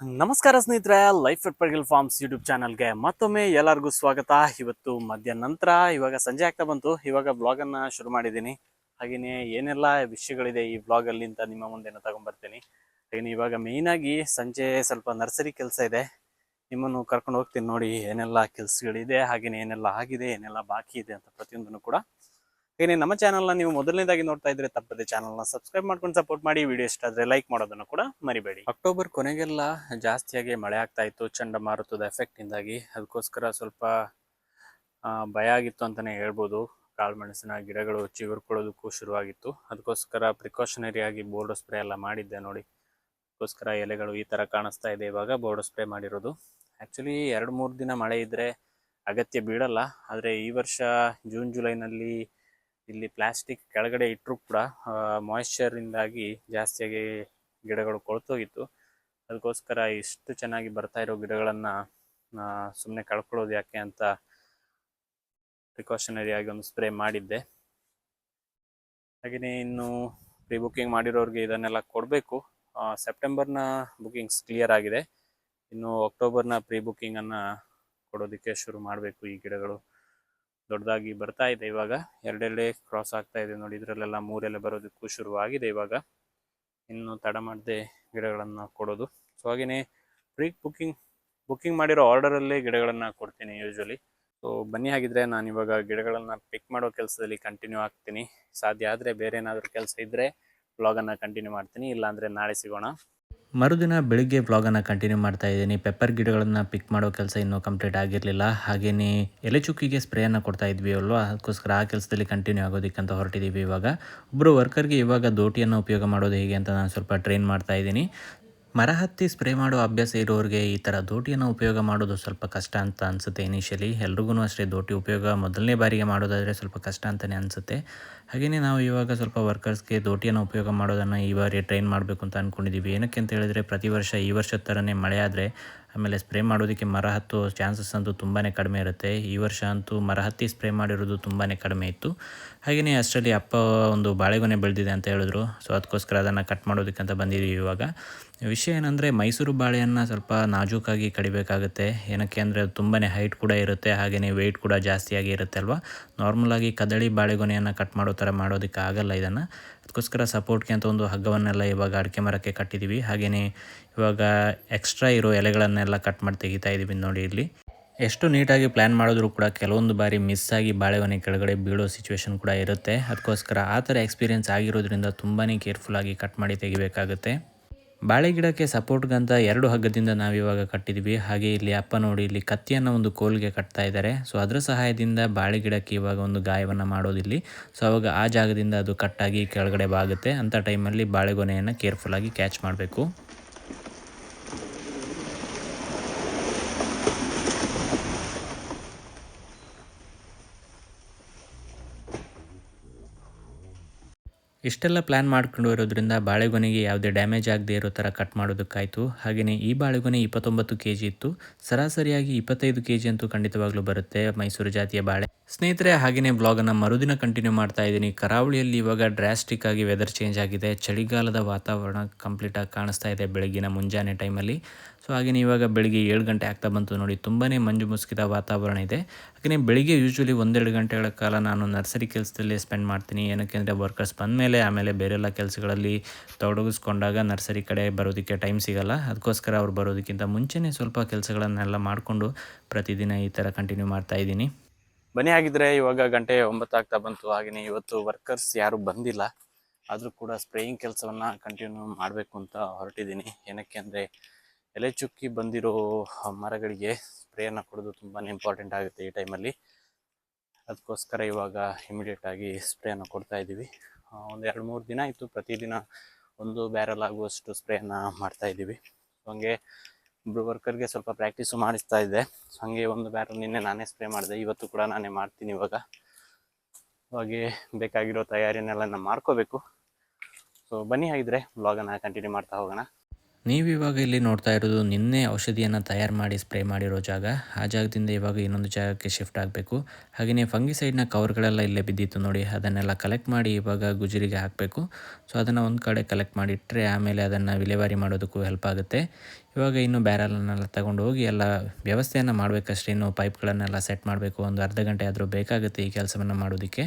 ನಮಸ್ಕಾರ ಸ್ನೇಹಿತರೆ ಲೈಫ್ ಎಟ್ forms YouTube ಚಾನಲ್ಗೆ ಮತ್ತೊಮ್ಮೆ ಎಲ್ಲರಿಗೂ ಸ್ವಾಗತ. ಇವತ್ತು ಮಧ್ಯಾಹ್ನ ನಂತರ, ಇವಾಗ ಸಂಜೆ ಆಗ್ತಾ ಬಂತು. ಇವಾಗ ಬ್ಲಾಗ್ ಅನ್ನ ಶುರು ಮಾಡಿದ್ದೀನಿ. ಹಾಗೆಯೇ ಏನೆಲ್ಲ ವಿಷಯಗಳಿದೆ ಈ ಬ್ಲಾಗ್ ಅಲ್ಲಿ ಅಂತ ನಿಮ್ಮ ಮುಂದೆ ತಗೊಂಡ್ಬರ್ತೀನಿ. ಹಾಗೆಯೇ ಇವಾಗ ಮೇಯ್ನಾಗಿ ಸಂಜೆ ಸ್ವಲ್ಪ ನರ್ಸರಿ ಕೆಲಸ ಇದೆ. ನಿಮ್ಮನ್ನು ಕರ್ಕೊಂಡು ಹೋಗ್ತೀನಿ ನೋಡಿ ಏನೆಲ್ಲ ಕೆಲಸಗಳಿದೆ ಹಾಗೆಯೇ ಏನೆಲ್ಲ ಆಗಿದೆ, ಏನೆಲ್ಲ ಬಾಕಿ ಇದೆ ಅಂತ ಪ್ರತಿಯೊಂದನ್ನು ಕೂಡ ಹಾಗೆಯೇ ನಮ್ಮ ಚಾನಲ್ನ ನೀವು ಮೊದಲನೇದಾಗಿ ನೋಡ್ತಾ ಇದ್ರೆ ತಪ್ಪದೆ ಚಾನಲ್ನ ಸಬ್ಸ್ಕ್ರೈಬ್ ಮಾಡ್ಕೊಂಡು ಸಪೋರ್ಟ್ ಮಾಡಿ ವಿಡಿಯೋ ಇಷ್ಟ ಆದ್ರೆ ಲೈಕ್ ಮಾಡೋದನ್ನು ಕೂಡ ಮರಿಬೇಡಿ. ಅಕ್ಟೋಬರ್ ಕೊನೆಗೆಲ್ಲ ಜಾಸ್ತಿಯಾಗಿ ಮಳೆ ಆಗ್ತಾ ಇತ್ತು ಚಂಡಮಾರುತದ ಎಫೆಕ್ಟಿಂದಾಗಿ ಅದಕ್ಕೋಸ್ಕರ ಸ್ವಲ್ಪ ಭಯ ಆಗಿತ್ತು ಅಂತಾನೆ ಹೇಳ್ಬೋದು. ಕಾಳುಮೆಣಸಿನ ಗಿಡಗಳು ಚಿಗುರ್ಕೊಳ್ಳೋದಕ್ಕೂ ಶುರುವಾಗಿತ್ತು. ಅದಕ್ಕೋಸ್ಕರ ಪ್ರಿಕಾಷನರಿ ಆಗಿ ಬೋರ್ಡ್ ಸ್ಪ್ರೇ ಎಲ್ಲ ಮಾಡಿದ್ದೆ ನೋಡಿ. ಅದಕ್ಕೋಸ್ಕರ ಎಲೆಗಳು ಈ ತರ ಕಾಣಿಸ್ತಾ ಇದೆ ಇವಾಗ ಬೋರ್ಡ್ ಸ್ಪ್ರೇ ಮಾಡಿರೋದು. ಆಕ್ಚುಲಿ ಎರಡು ಮೂರು ದಿನ ಮಳೆ ಇದ್ರೆ ಅಗತ್ಯ ಬೀಳಲ್ಲ. ಆದರೆ ಈ ವರ್ಷ ಜೂನ್ ಜುಲೈನಲ್ಲಿ ಇಲ್ಲಿ ಪ್ಲಾಸ್ಟಿಕ್ ಕೆಳಗಡೆ ಇಟ್ಟರು ಕೂಡ ಮಾಯಿಶ್ಚರ್ ಇಂದಾಗಿ ಜಾಸ್ತಿಯಾಗಿ ಗಿಡಗಳು ಕೊಳ್ತೋಗಿತ್ತು. ಅದಕ್ಕೋಸ್ಕರ ಇಷ್ಟು ಚೆನ್ನಾಗಿ ಬರ್ತಾ ಇರೋ ಗಿಡಗಳನ್ನ ಸುಮ್ಮನೆ ಕಳ್ಕೊಳ್ಳೋದು ಯಾಕೆ ಅಂತ ಪ್ರಿಕಾಷನರಿ ಆಗಿ ಒಂದು ಸ್ಪ್ರೇ ಮಾಡಿದ್ದೆ. ಹಾಗೆಯೇ ಇನ್ನು ಪ್ರೀ ಬುಕ್ಕಿಂಗ್ ಮಾಡಿರೋರಿಗೆ ಇದನ್ನೆಲ್ಲ ಕೊಡಬೇಕು. ಸೆಪ್ಟೆಂಬರ್ನ ಬುಕ್ಕಿಂಗ್ಸ್ ಕ್ಲಿಯರ್ ಆಗಿದೆ. ಇನ್ನು ಅಕ್ಟೋಬರ್ನ ಪ್ರೀ ಬುಕ್ಕಿಂಗನ್ನು ಕೊಡೋದಕ್ಕೆ ಶುರು ಮಾಡಬೇಕು ಈ ಗಿಡಗಳು. ದೊಡ್ಡದಾಗಿ ಬರ್ತಾ ಇದೆ ಇವಾಗ. ಎರಡೆರಡೆ ಕ್ರಾಸ್ ಆಗ್ತಾ ಇದೆ ನೋಡಿ, ಇದರಲ್ಲೆಲ್ಲ ಮೂರೆಲೆ ಬರೋದಕ್ಕೂ ಶುರುವಾಗಿದೆ ಇವಾಗ. ಇನ್ನು ತಡ ಮಾಡದೆ ಗಿಡಗಳನ್ನು ಕೊಡೋದು. ಸೊ ಹಾಗೆಯೇ ಪ್ರೀ ಬುಕ್ಕಿಂಗ್ ಬುಕ್ಕಿಂಗ್ ಮಾಡಿರೋ ಆರ್ಡರಲ್ಲೇ ಗಿಡಗಳನ್ನು ಕೊಡ್ತೀನಿ ಯೂಶ್ವಲಿ ಸೊ ಬನ್ನಿ ಹಾಗಿದ್ರೆ ನಾನು ಇವಾಗ ಗಿಡಗಳನ್ನು ಪಿಕ್ ಮಾಡೋ ಕೆಲಸದಲ್ಲಿ ಕಂಟಿನ್ಯೂ ಆಗ್ತೀನಿ. ಸಾಧ್ಯ ಆದರೆ ಬೇರೆ ಏನಾದರೂ ಕೆಲಸ ಇದ್ದರೆ ಬ್ಲಾಗನ್ನು ಕಂಟಿನ್ಯೂ ಮಾಡ್ತೀನಿ. ಇಲ್ಲಾಂದರೆ ನಾಳೆ ಸಿಗೋಣ. ಮರುದಿನ ಬೆಳಿಗ್ಗೆ ವ್ಲಾಗನ್ನು ಕಂಟಿನ್ಯೂ ಮಾಡ್ತಾ ಇದ್ದೀನಿ. ಪೆಪ್ಪರ್ ಗಿಡಗಳನ್ನು ಪಿಕ್ ಮಾಡೋ ಕೆಲಸ ಇನ್ನೂ ಕಂಪ್ಲೀಟ್ ಆಗಿರಲಿಲ್ಲ. ಹಾಗೆಯೇ ಎಲೆ ಚುಕ್ಕಿಗೆ ಸ್ಪ್ರೇಯನ್ನು ಕೊಡ್ತಾ ಇದ್ವಿ ಅಲ್ವಾ? ಅದಕ್ಕೋಸ್ಕರ ಆ ಕೆಲಸದಲ್ಲಿ ಕಂಟಿನ್ಯೂ ಆಗೋದಕ್ಕಂತ ಹೊರಟಿದ್ದೀವಿ ಇವಾಗ. ಒಬ್ಬರು ವರ್ಕರ್ಗೆ ಇವಾಗ ದೋಟಿಯನ್ನು ಉಪಯೋಗ ಮಾಡೋದು ಹೇಗೆ ಅಂತ ನಾನು ಸ್ವಲ್ಪ ಟ್ರೈನ್ ಮಾಡ್ತಾ ಇದ್ದೀನಿ. ಮರ ಹತ್ತಿ ಸ್ಪ್ರೇ ಮಾಡೋ ಅಭ್ಯಾಸ ಇರೋರಿಗೆ ಈ ಥರ ದೋಟಿಯನ್ನು ಉಪಯೋಗ ಮಾಡೋದು ಸ್ವಲ್ಪ ಕಷ್ಟ ಅಂತ ಅನಿಸುತ್ತೆ ಇನಿಷಿಯಲಿ ಎಲ್ರಿಗೂ ಅಷ್ಟೇ ದೋಟಿ ಉಪಯೋಗ ಮೊದಲನೇ ಬಾರಿಗೆ ಮಾಡೋದಾದರೆ ಸ್ವಲ್ಪ ಕಷ್ಟ ಅಂತಲೇ ಅನಿಸುತ್ತೆ. ಹಾಗೆಯೇ ನಾವು ಇವಾಗ ಸ್ವಲ್ಪ ವರ್ಕರ್ಸ್ಗೆ ದೋಟಿಯನ್ನು ಉಪಯೋಗ ಮಾಡೋದನ್ನು ಈ ಬಾರಿ ಟ್ರೈನ್ ಮಾಡಬೇಕು ಅಂತ ಅಂದ್ಕೊಂಡಿದ್ದೀವಿ ಏನಕ್ಕೆ ಅಂತ ಹೇಳಿದ್ರೆ ಪ್ರತಿ ವರ್ಷ ಈ ವರ್ಷದ ಥರನೇ ಮಳೆ ಆದರೆ ಆಮೇಲೆ ಸ್ಪ್ರೇ ಮಾಡೋದಕ್ಕೆ ಮರ ಹತ್ತೋ ಚಾನ್ಸಸ್ ಅಂತೂ ತುಂಬಾ ಕಡಿಮೆ ಇರುತ್ತೆ. ಈ ವರ್ಷ ಅಂತೂ ಮರ ಹತ್ತಿ ಸ್ಪ್ರೇ ಮಾಡಿರೋದು ತುಂಬಾ ಕಡಿಮೆ ಇತ್ತು. ಹಾಗೆಯೇ ಅಷ್ಟರಲ್ಲಿ ಅಪ್ಪ ಒಂದು ಬಾಳೆಗೊನೆ ಬೆಳೆದಿದೆ ಅಂತ ಹೇಳಿದ್ರು. ಸೊ ಅದಕ್ಕೋಸ್ಕರ ಅದನ್ನು ಕಟ್ ಮಾಡೋದಕ್ಕೆ ಅಂತ ಬಂದಿದ್ದೀವಿ ಇವಾಗ. ವಿಷಯ ಏನಂದರೆ ಮೈಸೂರು ಬಾಳೆಯನ್ನು ಸ್ವಲ್ಪ ನಾಜೂಕಾಗಿ ಕಡಿಬೇಕಾಗುತ್ತೆ. ಏನಕ್ಕೆ ಅಂದರೆ ಅದು ತುಂಬಾ ಹೈಟ್ ಕೂಡ ಇರುತ್ತೆ ಹಾಗೆಯೇ ವೆಯ್ಟ್ ಕೂಡ ಜಾಸ್ತಿಯಾಗಿ ಇರುತ್ತೆ ಅಲ್ವಾ? ನಾರ್ಮಲಾಗಿ ಕದಳಿ ಬಾಳೆಗೊನೆಯನ್ನು ಕಟ್ ಮಾಡೋ ಥರ ಮಾಡೋದಕ್ಕೆ ಆಗಲ್ಲ ಇದನ್ನು. ಅದಕ್ಕೋಸ್ಕರ ಸಪೋರ್ಟ್ಗೆ ಅಂತ ಒಂದು ಹಗ್ಗವನ್ನೆಲ್ಲ ಇವಾಗ ಅಡಿಕೆ ಮರಕ್ಕೆ ಕಟ್ಟಿದ್ದೀವಿ ಹಾಗೆಯೇ ಇವಾಗ ಎಕ್ಸ್ಟ್ರಾ ಇರೋ ಎಲೆಗಳನ್ನೆಲ್ಲ ಕಟ್ ಮಾಡಿ ತೆಗಿತಾ ಇದ್ದೀವಿ ನೋಡಿ ಇಲ್ಲಿ. ಎಷ್ಟು ನೀಟಾಗಿ ಪ್ಲ್ಯಾನ್ ಮಾಡಿದ್ರು ಕೂಡ ಕೆಲವೊಂದು ಬಾರಿ ಮಿಸ್ ಆಗಿ ಬಾಳೆಗೊನೆ ಕೆಳಗಡೆ ಬೀಳೋ ಸಿಚುವೇಶನ್ ಕೂಡ ಇರುತ್ತೆ. ಅದಕ್ಕೋಸ್ಕರ ಆ ಥರ ಎಕ್ಸ್ಪೀರಿಯೆನ್ಸ್ ಆಗಿರೋದ್ರಿಂದ ತುಂಬಾ ಕೇರ್ಫುಲ್ಲಾಗಿ ಕಟ್ ಮಾಡಿ ತೆಗಿಬೇಕಾಗುತ್ತೆ. ಬಾಳೆ ಗಿಡಕ್ಕೆ ಸಪೋರ್ಟ್ಗಂತ ಎರಡು ಹಗ್ಗದಿಂದ ನಾವಿವಾಗ ಕಟ್ಟಿದ್ವಿ. ಹಾಗೆ ಇಲ್ಲಿ ಅಪ್ಪ ನೋಡಿ ಇಲ್ಲಿ ಕತ್ತಿಯನ್ನು ಒಂದು ಕೋಲ್ಗೆ ಕಟ್ತಾ ಇದ್ದಾರೆ ಸೊ ಅದರ ಸಹಾಯದಿಂದ ಬಾಳೆ ಗಿಡಕ್ಕೆ ಇವಾಗ ಒಂದು ಗಾಯವನ್ನು ಮಾಡೋದಿಲ್ಲಿ ಸೊ ಅವಾಗ ಆ ಜಾಗದಿಂದ ಅದು ಕಟ್ಟಾಗಿ ಕೆಳಗಡೆ ಬಾಗುತ್ತೆ. ಅಂಥ ಟೈಮಲ್ಲಿ ಬಾಳೆಗೊನೆಯನ್ನು ಕೇರ್ಫುಲ್ಲಾಗಿ ಕ್ಯಾಚ್ ಮಾಡಬೇಕು. ಇಷ್ಟೆಲ್ಲ ಪ್ಲ್ಯಾನ್ ಮಾಡ್ಕೊಂಡು ಇರೋದ್ರಿಂದ ಬಾಳೆಗೊನೆಗೆ ಯಾವುದೇ ಡ್ಯಾಮೇಜ್ ಆಗದೆ ಇರೋ ಥರ ಕಟ್ ಮಾಡೋದಕ್ಕಾಯಿತು. ಹಾಗೆಯೇ ಈ ಬಾಳೆಗೊನೆ ಇಪ್ಪತ್ತೊಂಬತ್ತು ಕೆ ಜಿ ಇತ್ತು. ಸರಾಸರಿಯಾಗಿ ಇಪ್ಪತ್ತೈದು ಕೆ ಜಿ ಅಂತೂ ಖಂಡಿತವಾಗ್ಲೂ ಬರುತ್ತೆ ಮೈಸೂರು ಜಾತಿಯ ಬಾಳೆ. ಸ್ನೇಹಿತರೆ, ಹಾಗೆಯೇ ಬ್ಲಾಗನ್ನು ಮರುದಿನ ಕಂಟಿನ್ಯೂ ಮಾಡ್ತಾ ಇದ್ದೀನಿ. ಕರಾವಳಿಯಲ್ಲಿ ಇವಾಗ ಡ್ರಾಸ್ಟಿಕ್ ಆಗಿ ವೆದರ್ ಚೇಂಜ್ ಆಗಿದೆ. ಚಳಿಗಾಲದ ವಾತಾವರಣ ಕಂಪ್ಲೀಟಾಗಿ ಕಾಣಿಸ್ತಾ ಇದೆ ಬೆಳಗಿನ ಮುಂಜಾನೆ ಟೈಮಲ್ಲಿ ಸೊ ಹಾಗೆಯೇ ಇವಾಗ ಬೆಳಿಗ್ಗೆ ಏಳು ಗಂಟೆ ಆಗ್ತಾ ಬಂತು ನೋಡಿ ತುಂಬಾ ಮಂಜು ಮುಸುಕಿದ ವಾತಾವರಣ ಇದೆ. ಹಾಗೆಯೇ ಬೆಳಿಗ್ಗೆ ಯೂಶ್ವಲಿ ಒಂದೆರಡು ಗಂಟೆಗಳ ಕಾಲ ನಾನು ನರ್ಸರಿ ಕೆಲಸದಲ್ಲಿ ಸ್ಪೆಂಡ್ ಮಾಡ್ತೀನಿ. ಏನಕ್ಕೆ ಅಂದರೆ ವರ್ಕರ್ಸ್ ಬಂದಮೇಲೆ ಆಮೇಲೆ ಬೇರೆಲ್ಲ ಕೆಲಸಗಳಲ್ಲಿ ತೊಡಗಿಸ್ಕೊಂಡಾಗ ನರ್ಸರಿ ಕಡೆ ಬರೋದಕ್ಕೆ ಟೈಮ್ ಸಿಗಲ್ಲ. ಅದಕ್ಕೋಸ್ಕರ ಅವ್ರು ಬರೋದಕ್ಕಿಂತ ಮುಂಚೆನೇ ಸ್ವಲ್ಪ ಕೆಲಸಗಳನ್ನೆಲ್ಲ ಮಾಡಿಕೊಂಡು ಪ್ರತಿದಿನ ಈ ಥರ ಕಂಟಿನ್ಯೂ ಮಾಡ್ತಾ ಇದ್ದೀನಿ. ಬನ್ನಿ ಆಗಿದ್ರೆ ಇವಾಗ ಗಂಟೆ ಒಂಬತ್ತು ಆಗ್ತಾ ಬಂತು. ಹಾಗೆಯೇ ಇವತ್ತು ವರ್ಕರ್ಸ್ ಯಾರು ಬಂದಿಲ್ಲ. ಆದರೂ ಕೂಡ ಸ್ಪ್ರೇಯಿಂಗ್ ಕೆಲಸವನ್ನು ಕಂಟಿನ್ಯೂ ಮಾಡಬೇಕು ಅಂತ ಹೊರಟಿದ್ದೀನಿ. ಏನಕ್ಕೆ ಅಂದರೆ ಎಲೆ ಚುಕ್ಕಿ ಬಂದಿರೋ ಮರಗಳಿಗೆ ಸ್ಪ್ರೇಯನ್ನು ಕೊಡೋದು ತುಂಬಾ ಇಂಪಾರ್ಟೆಂಟ್ ಆಗುತ್ತೆ ಈ ಟೈಮಲ್ಲಿ ಅದಕ್ಕೋಸ್ಕರ ಇವಾಗ ಇಮಿಡಿಯೇಟ್ ಆಗಿ ಸ್ಪ್ರೇಯನ್ನು ಕೊಡ್ತಾ ಇದ್ದೀವಿ. ಒಂದು ಎರಡು ಮೂರು ದಿನ ಇತ್ತು ಪ್ರತಿದಿನ ಒಂದು ಬ್ಯಾರಲ್ ಆಗುವಷ್ಟು ಸ್ಪ್ರೇಯನ್ನು ಮಾಡ್ತಾ ಇದ್ದೀವಿ. ಹಂಗೆ ಇಬ್ಬರು ವರ್ಕರ್ಗೆ ಸ್ವಲ್ಪ ಪ್ರಾಕ್ಟೀಸು ಮಾಡಿಸ್ತಾ ಇದ್ದೆ. ಹಾಗೆ ಹಂಗೆ ಒಂದು ಬ್ಯಾರಲ್ ನಿನ್ನೆ ನಾನೇ ಸ್ಪ್ರೇ ಮಾಡಿದೆ. ಇವತ್ತು ಕೂಡ ನಾನೇ ಮಾಡ್ತೀನಿ ಇವಾಗ. ಹಾಗೆ ಬೇಕಾಗಿರೋ ತಯಾರಿನೆಲ್ಲ ನಾನು ಮಾಡ್ಕೋಬೇಕು. ಸೊ ಬನ್ನಿ ಹಾಗಿದ್ರೆ ಬ್ಲಾಗನ್ನು ಕಂಟಿನ್ಯೂ ಮಾಡ್ತಾ ಹೋಗೋಣ. ನೀವು ಇವಾಗ ಇಲ್ಲಿ ನೋಡ್ತಾ ಇರೋದು ನಿನ್ನೆ ಔಷಧಿಯನ್ನು ತಯಾರು ಮಾಡಿ ಸ್ಪ್ರೇ ಮಾಡಿರೋ ಜಾಗ. ಆ ಜಾಗದಿಂದ ಇವಾಗ ಇನ್ನೊಂದು ಜಾಗಕ್ಕೆ ಶಿಫ್ಟ್ ಆಗಬೇಕು. ಹಾಗೆಯೇ ಫಂಗಿಸೈಡ್ನ ಕವರ್ಗಳೆಲ್ಲ ಇಲ್ಲೇ ಬಿದ್ದಿತ್ತು ನೋಡಿ, ಅದನ್ನೆಲ್ಲ ಕಲೆಕ್ಟ್ ಮಾಡಿ ಇವಾಗ ಗುಜರಿಗೆ ಹಾಕಬೇಕು. ಸೊ ಅದನ್ನು ಒಂದು ಕಡೆ ಕಲೆಕ್ಟ್ ಮಾಡಿಟ್ಟರೆ ಆಮೇಲೆ ಅದನ್ನು ವಿಲೇವಾರಿ ಮಾಡೋದಕ್ಕೂ ಹೆಲ್ಪ್ ಆಗುತ್ತೆ. ಇವಾಗ ಇನ್ನು ಬ್ಯಾರಲನ್ನೆಲ್ಲ ತಗೊಂಡು ಹೋಗಿ ಎಲ್ಲ ವ್ಯವಸ್ಥೆಯನ್ನು ಮಾಡಬೇಕಷ್ಟೇ. ಇನ್ನು ಪೈಪ್ಗಳನ್ನೆಲ್ಲ ಸೆಟ್ ಮಾಡಬೇಕು. ಒಂದು ಅರ್ಧ ಗಂಟೆ ಆದರೂ ಬೇಕಾಗುತ್ತೆ ಈ ಕೆಲಸವನ್ನು ಮಾಡೋದಕ್ಕೆ.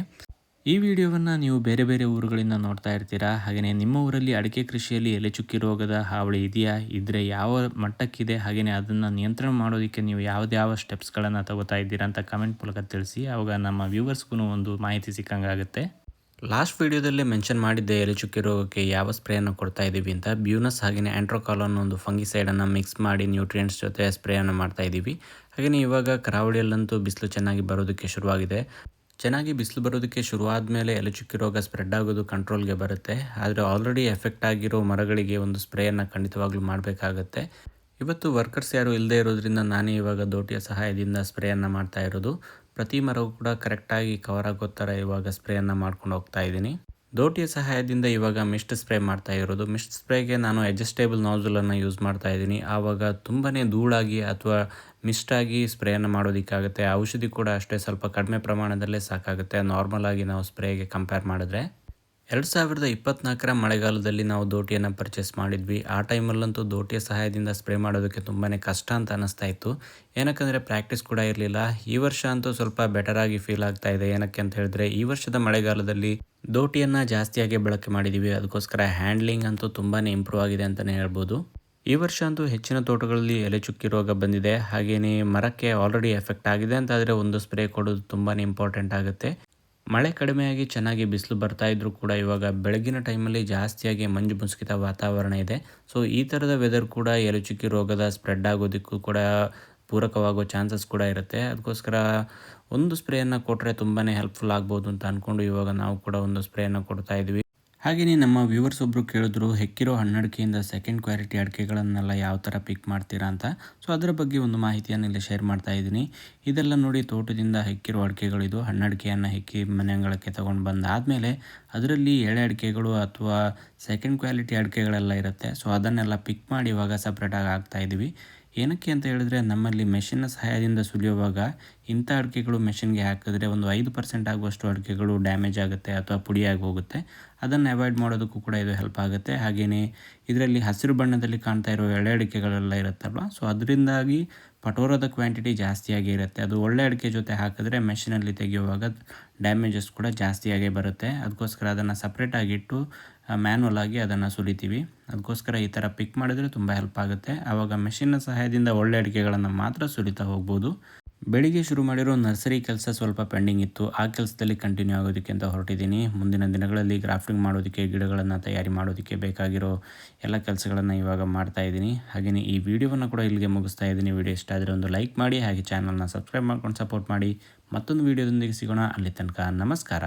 ಈ ವಿಡಿಯೋವನ್ನು ನೀವು ಬೇರೆ ಬೇರೆ ಊರುಗಳಿಂದ ನೋಡ್ತಾ ಇರ್ತೀರಾ? ಹಾಗೆಯೇ ನಿಮ್ಮ ಊರಲ್ಲಿ ಅಡಿಕೆ ಕೃಷಿಯಲ್ಲಿ ಎಲೆ ಚುಕ್ಕಿ ರೋಗದ ಹಾವಳಿ ಇದೆಯಾ? ಇದ್ದರೆ ಯಾವ ಮಟ್ಟಕ್ಕಿದೆ? ಹಾಗೆಯೇ ಅದನ್ನು ನಿಯಂತ್ರಣ ಮಾಡೋದಕ್ಕೆ ನೀವು ಯಾವ್ದ್ಯಾವ ಸ್ಟೆಪ್ಸ್ಗಳನ್ನು ತಗೋತಾ ಇದ್ದೀರಾ ಅಂತ ಕಮೆಂಟ್ ಮೂಲಕ ತಿಳಿಸಿ. ಆವಾಗ ನಮ್ಮ ವ್ಯೂವರ್ಸ್ಗೂ ಒಂದು ಮಾಹಿತಿ ಸಿಕ್ಕಂಗಾಗುತ್ತೆ. ಲಾಸ್ಟ್ ವಿಡಿಯೋದಲ್ಲೇ ಮೆನ್ಷನ್ ಮಾಡಿದ್ದೆ ಎಲೆ ಚುಕ್ಕಿ ರೋಗಕ್ಕೆ ಯಾವ ಸ್ಪ್ರೇಯನ್ನು ಕೊಡ್ತಾ ಇದ್ದೀವಿ ಅಂತ. ಬ್ಯೂನಸ್ ಹಾಗೆಯೇ ಆ್ಯಂಟ್ರೋಕಾಲನ್ ಒಂದು ಫಂಗಿಸೈಡನ್ನು ಮಿಕ್ಸ್ ಮಾಡಿ ನ್ಯೂಟ್ರಿಯೆಂಟ್ಸ್ ಜೊತೆ ಸ್ಪ್ರೇಯನ್ನು ಮಾಡ್ತಾ ಇದ್ದೀವಿ ಹಾಗೆಯೇ ಇವಾಗ ಕರಾವಳಿಯಲ್ಲಂತೂ ಬಿಸಿಲು ಚೆನ್ನಾಗಿ ಬರೋದಕ್ಕೆ ಶುರುವಾಗಿದೆ. ಚೆನ್ನಾಗಿ ಬಿಸಿಲು ಬರೋದಕ್ಕೆ ಶುರುವಾದ ಮೇಲೆ ಚುಕ್ಕಿ ರೋಗ ಸ್ಪ್ರೆಡ್ ಆಗೋದು ಕಂಟ್ರೋಲ್ಗೆ ಬರುತ್ತೆ. ಆದರೆ ಆಲ್ರೆಡಿ ಎಫೆಕ್ಟ್ ಆಗಿರೋ ಮರಗಳಿಗೆ ಒಂದು ಸ್ಪ್ರೇಯನ್ನು ಖಂಡಿತವಾಗ್ಲೂ ಮಾಡಬೇಕಾಗತ್ತೆ. ಇವತ್ತು ವರ್ಕರ್ಸ್ ಯಾರು ಇಲ್ಲದೆ ಇರೋದ್ರಿಂದ ನಾನೇ ಇವಾಗ ದೋಟಿಯ ಸಹಾಯದಿಂದ ಸ್ಪ್ರೇಯನ್ನು ಮಾಡ್ತಾ ಇರೋದು. ಪ್ರತಿ ಮರವು ಕೂಡ ಕರೆಕ್ಟಾಗಿ ಕವರ್ ಆಗೋ ಥರ ಇವಾಗ ಸ್ಪ್ರೇಯನ್ನು ಮಾಡ್ಕೊಂಡು ಹೋಗ್ತಾ ಇದ್ದೀನಿ. ದೋಟಿಯ ಸಹಾಯದಿಂದ ಇವಾಗ ಮಿಸ್ಟ್ ಸ್ಪ್ರೇ ಮಾಡ್ತಾ ಇರೋದು. ಮಿಸ್ಟ್ ಸ್ಪ್ರೇಗೆ ನಾನು ಅಡ್ಜಸ್ಟೇಬಲ್ ನಾಜಲನ್ನು ಯೂಸ್ ಮಾಡ್ತಾ ಇದ್ದೀನಿ. ಆವಾಗ ತುಂಬಾ ಧೂಳಾಗಿ ಅಥವಾ ಮಿಸ್ಟಾಗಿ ಸ್ಪ್ರೇಯನ್ನು ಮಾಡೋದಕ್ಕಾಗುತ್ತೆ. ಔಷಧಿ ಕೂಡ ಅಷ್ಟೇ ಸ್ವಲ್ಪ ಕಡಿಮೆ ಪ್ರಮಾಣದಲ್ಲೇ ಸಾಕಾಗುತ್ತೆ. ನಾರ್ಮಲ್ ಆಗಿ ನಾವು ಸ್ಪ್ರೇಗೆ ಕಂಪೇರ್ ಮಾಡಿದ್ರೆ. ಎರಡು ಸಾವಿರದ ಇಪ್ಪತ್ನಾಲ್ಕರ ಮಳೆಗಾಲದಲ್ಲಿ ನಾವು ದೋಟಿಯನ್ನು ಪರ್ಚೇಸ್ ಮಾಡಿದ್ವಿ. ಆ ಟೈಮಲ್ಲಂತೂ ದೋಟಿಯ ಸಹಾಯದಿಂದ ಸ್ಪ್ರೇ ಮಾಡೋದಕ್ಕೆ ತುಂಬಾ ಕಷ್ಟ ಅಂತ ಅನ್ನಿಸ್ತಾ ಇತ್ತು. ಏನಕ್ಕಂದರೆ ಪ್ರಾಕ್ಟೀಸ್ ಕೂಡ ಇರಲಿಲ್ಲ. ಈ ವರ್ಷ ಅಂತೂ ಸ್ವಲ್ಪ ಆಗಿ ಫೀಲ್ ಆಗ್ತಾ ಇದೆ. ಏನಕ್ಕೆ ಅಂತ ಹೇಳಿದ್ರೆ, ಈ ವರ್ಷದ ಮಳೆಗಾಲದಲ್ಲಿ ದೋಟಿಯನ್ನು ಜಾಸ್ತಿಯಾಗಿ ಬಳಕೆ ಮಾಡಿದ್ದೀವಿ ಅದಕ್ಕೋಸ್ಕರ ಹ್ಯಾಂಡ್ಲಿಂಗ್ ಅಂತೂ ತುಂಬಾ ಇಂಪ್ರೂವ್ ಆಗಿದೆ ಅಂತಲೇ ಹೇಳ್ಬೋದು. ಈ ವರ್ಷ ಅಂತೂ ಹೆಚ್ಚಿನ ತೋಟಗಳಲ್ಲಿ ಎಲೆ ಚುಕ್ಕಿ ರೋಗ ಬಂದಿದೆ. ಹಾಗೆಯೇ ಮರಕ್ಕೆ ಆಲ್ರೆಡಿ ಎಫೆಕ್ಟ್ ಆಗಿದೆ ಅಂತಾದರೆ ಒಂದು ಸ್ಪ್ರೇ ಕೊಡೋದು ತುಂಬಾ ಇಂಪಾರ್ಟೆಂಟ್ ಆಗುತ್ತೆ. ಮಳೆ ಕಡಿಮೆಯಾಗಿ ಚೆನ್ನಾಗಿ ಬಿಸಿಲು ಬರ್ತಾ ಇದ್ದರೂ ಕೂಡ ಇವಾಗ ಬೆಳಗಿನ ಟೈಮಲ್ಲಿ ಜಾಸ್ತಿಯಾಗಿ ಮಂಜು ಮುಸುಕಿದ ವಾತಾವರಣ ಇದೆ. ಸೊ ಈ ಥರದ ವೆದರ್ ಕೂಡ ಎಲುಚುಕಿ ರೋಗದ ಸ್ಪ್ರೆಡ್ ಆಗೋದಕ್ಕೂ ಕೂಡ ಪೂರಕವಾಗೋ ಚಾನ್ಸಸ್ ಕೂಡ ಇರುತ್ತೆ. ಅದಕ್ಕೋಸ್ಕರ ಒಂದು ಸ್ಪ್ರೇಯನ್ನು ಕೊಟ್ಟರೆ ತುಂಬಾ ಹೆಲ್ಪ್ಫುಲ್ ಆಗ್ಬೋದು ಅಂತ ಅಂದ್ಕೊಂಡು ಇವಾಗ ನಾವು ಕೂಡ ಒಂದು ಸ್ಪ್ರೇಯನ್ನು ಕೊಡ್ತಾ ಇದ್ವಿ. ಹಾಗೆಯೇ ನಮ್ಮ ವ್ಯೂವರ್ಸ್ ಒಬ್ಬರು ಕೇಳಿದ್ರು, ಹೆಕ್ಕಿರೋ ಹಣ್ಣಡಿಕೆಯಿಂದ ಸೆಕೆಂಡ್ ಕ್ವಾಲಿಟಿ ಅಡಿಕೆಗಳನ್ನೆಲ್ಲ ಯಾವ ಥರ ಪಿಕ್ ಮಾಡ್ತೀರಾ ಅಂತ? ಸೊ ಅದರ ಬಗ್ಗೆ ಒಂದು ಮಾಹಿತಿಯನ್ನು ಇಲ್ಲಿ ಶೇರ್ ಮಾಡ್ತಾ ಇದ್ದೀನಿ. ಇದೆಲ್ಲ ನೋಡಿ ತೋಟದಿಂದ ಹೆಕ್ಕಿರೋ ಅಡಿಕೆಗಳಿದು ಹಣ್ಣಡಿಕೆಯನ್ನು ಹೆಕ್ಕಿ ಮನೆ ಅಂಗಳಕ್ಕೆ ತೊಗೊಂಡು ಬಂದಾದಮೇಲೆ ಅದರಲ್ಲಿ ಎಳೆ ಅಡಿಕೆಗಳು ಅಥವಾ ಸೆಕೆಂಡ್ ಕ್ವಾಲಿಟಿ ಅಡಿಕೆಗಳೆಲ್ಲ ಇರುತ್ತೆ. ಸೊ ಅದನ್ನೆಲ್ಲ ಪಿಕ್ ಮಾಡಿ ಇವಾಗ ಸಪ್ರೇಟಾಗಿ ಹಾಕ್ತಾ ಇದ್ದೀವಿ ಏನಕ್ಕೆ ಅಂತ ಹೇಳಿದ್ರೆ, ನಮ್ಮಲ್ಲಿ ಮೆಷಿನ್ನ ಸಹಾಯದಿಂದ ಸುಲಿಯುವಾಗ ಇಂಥ ಅಡಿಕೆಗಳು ಮೆಷಿನ್ಗೆ ಹಾಕಿದ್ರೆ ಒಂದು ಐದು ಪರ್ಸೆಂಟ್ ಆಗುವಷ್ಟು ಅಡಿಕೆಗಳು ಡ್ಯಾಮೇಜ್ ಆಗುತ್ತೆ ಅಥವಾ ಪುಡಿಯಾಗಿ ಹೋಗುತ್ತೆ. ಅದನ್ನು ಅವಾಯ್ಡ್ ಮಾಡೋದಕ್ಕೂ ಕೂಡ ಇದು ಹೆಲ್ಪ್ ಆಗುತ್ತೆ. ಹಾಗೆಯೇ ಇದರಲ್ಲಿ ಹಸಿರು ಬಣ್ಣದಲ್ಲಿ ಕಾಣ್ತಾ ಇರೋ ಎಳೆ ಅಡಿಕೆಗಳೆಲ್ಲ ಇರುತ್ತಲ್ವ? ಸೊ, ಅದರಿಂದಾಗಿ ಪಟೋರದ ಕ್ವಾಂಟಿಟಿ ಜಾಸ್ತಿಯಾಗಿ ಇರುತ್ತೆ. ಅದು ಒಳ್ಳೆ ಅಡಿಕೆ ಜೊತೆ ಹಾಕಿದ್ರೆ ಮೆಷಿನಲ್ಲಿ ತೆಗೆಯುವಾಗ ಡ್ಯಾಮೇಜಸ್ ಕೂಡ ಜಾಸ್ತಿಯಾಗೇ ಬರುತ್ತೆ. ಅದಕ್ಕೋಸ್ಕರ ಅದನ್ನು ಸಪ್ರೇಟಾಗಿಟ್ಟು ಮ್ಯಾನ್ಯಲ್ ಆಗಿ ಅದನ್ನು ಸುಲಿತೀವಿ. ಅದಕ್ಕೋಸ್ಕರ ಈ ಥರ ಪಿಕ್ ಮಾಡಿದರೆ ತುಂಬ ಹೆಲ್ಪ್ ಆಗುತ್ತೆ. ಆವಾಗ ಮೆಷಿನ್ನ ಸಹಾಯದಿಂದ ಒಳ್ಳೆ ಅಡಿಕೆಗಳನ್ನು ಮಾತ್ರ ಸುಲಿತಾ ಹೋಗ್ಬೋದು. ಬೆಳಿಗ್ಗೆ ಶುರು ಮಾಡಿರೋ ನರ್ಸರಿ ಕೆಲಸ ಸ್ವಲ್ಪ ಪೆಂಡಿಂಗ್ ಇತ್ತು. ಆ ಕೆಲಸದಲ್ಲಿ ಕಂಟಿನ್ಯೂ ಆಗೋದಕ್ಕೆ ಅಂತ ಹೊರಟಿದ್ದೀನಿ. ಮುಂದಿನ ದಿನಗಳಲ್ಲಿ ಗ್ರಾಫ್ಟಿಂಗ್ ಮಾಡೋದಕ್ಕೆ, ಗಿಡಗಳನ್ನು ತಯಾರಿ ಮಾಡೋದಕ್ಕೆ ಬೇಕಾಗಿರೋ ಎಲ್ಲ ಕೆಲಸಗಳನ್ನು ಇವಾಗ ಮಾಡ್ತಾ ಇದ್ದೀನಿ. ಹಾಗೆಯೇ ಈ ವಿಡಿಯೋವನ್ನು ಕೂಡ ಇಲ್ಲಿಗೆ ಮುಗಿಸ್ತಾ ಇದ್ದೀನಿ. ವಿಡಿಯೋ ಇಷ್ಟ ಆದರೆ ಒಂದು ಲೈಕ್ ಮಾಡಿ, ಹಾಗೆ ಚಾನಲ್ನ ಸಬ್ಸ್ಕ್ರೈಬ್ ಮಾಡ್ಕೊಂಡು ಸಪೋರ್ಟ್ ಮಾಡಿ. ಮತ್ತೊಂದು ವಿಡಿಯೋದೊಂದಿಗೆ ಸಿಗೋಣ. ಅಲ್ಲಿ ತನಕ ನಮಸ್ಕಾರ.